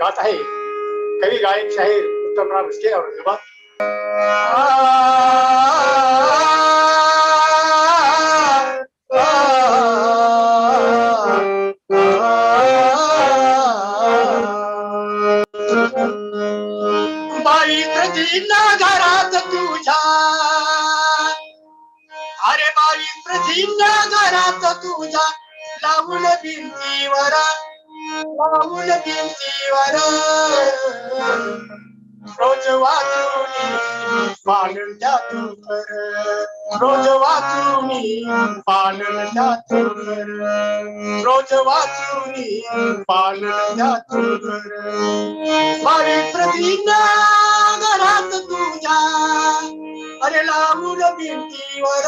गात आहे. कवी गायक शाहीर उत्तमराव भुसके औरंगाबाद बाई प्रतीला घरात तुझ्या. अरे बाई प्रतीला घरात तुझ्या. लावून भिंतीवरा. लावून भिंतीवर रोज वाचून पालन तू कर रोज वाचून पालन तू कर रोज वाचून पालन तू कर बाई प्रतीला घरात तुझ्या अरे लावून भिंतीवर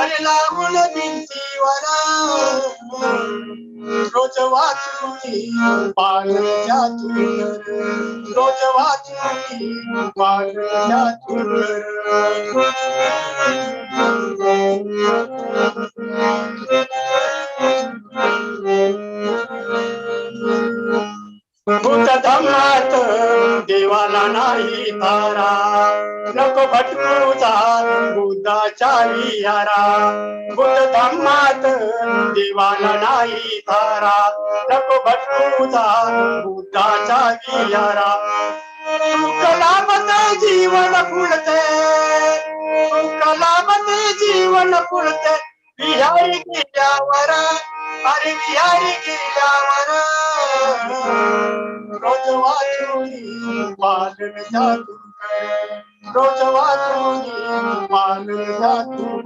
अरे लावून भिंतीवर रोज वाचून पाण्याच्या तुर रोज वाचून पाण्याच्या भूत धमात देवाला नाही तारा नको भटकूचा बुद्धाच्या विहारा भूत धम्मात देवाला नाही धारा नको भटकूचा बुद्धाच्या विहारा कलामते जीवन फुलते कलामते जीवन फुलते विहारी गेल्यावर अरे विहारी गेल्यावर रोज वाचून पालन जातू रोज वाचून पालन जातू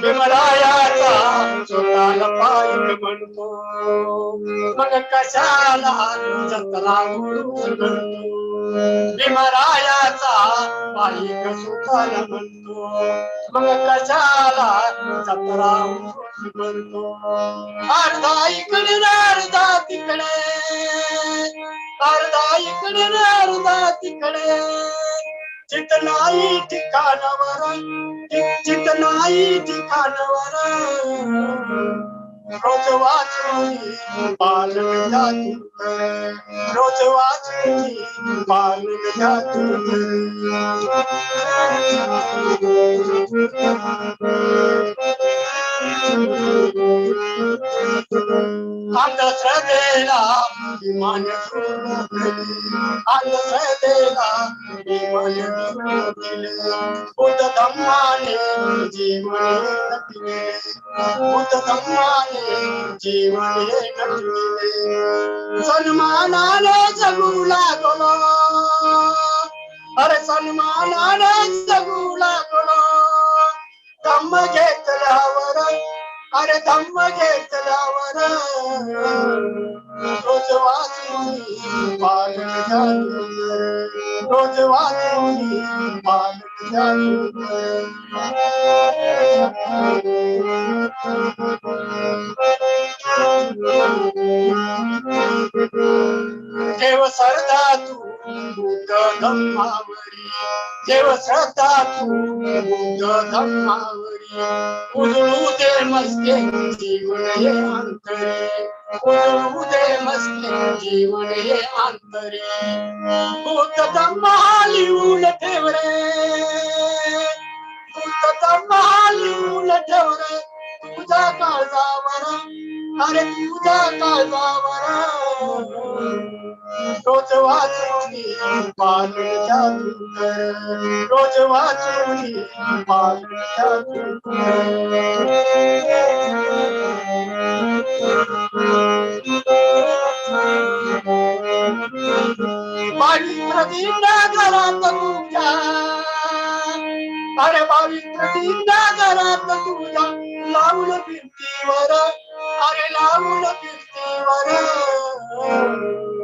कर विमलायाचा स्वतःला पाहिजे म्हणतो. मग कशाला जत्रा म्हणतो विमरायाचा पाहिक सुखाला म्हणतो. मग कशाला जत्रा म्हणतो? अर्धा इकडे अर्धा तिकडे. अर्धा इकडे अर्धा तिकडे. चित नाही ठिकाणावर चित नाही ठिकाणावर रोज वाचून पालन जातू कर. रोज वाचून पालन अंधश्रद्धेला विमान अंधश्रद्धेला विमान बुद्ध धम्माने जीवन दिले बुद्ध धम्माने जीवन दिले सन्मानाने जगू लागलो अरे सन्मानाने जगू लागलो धम्म घेतल्यावर अरे धम्म घेतल्यावर रोज वाचून पालन जातू रोज वाचून पालन जातू देव सरदा तू बुद्ध धम्मावरी देव श्रद्धा तू बुद्ध धम्मावरी उजळू दे मस्ते जीवन हे अंतरे उजळू दे मस्ते जीवन हे अंतरे बुद्ध धम्मा ठेव रे बुद्ध धम्मा ठेव रे तुझ्या काळजावर अरे तुझ्या काळजावर रोज वाचून पालच्या जातू रोज वाचून पालच्या जातू पवित्र दिंडा घरात तुझ्या. अरे दिंडा घरात तुझ्या. भिंतीवर. अरे लावलं भिंतीवर.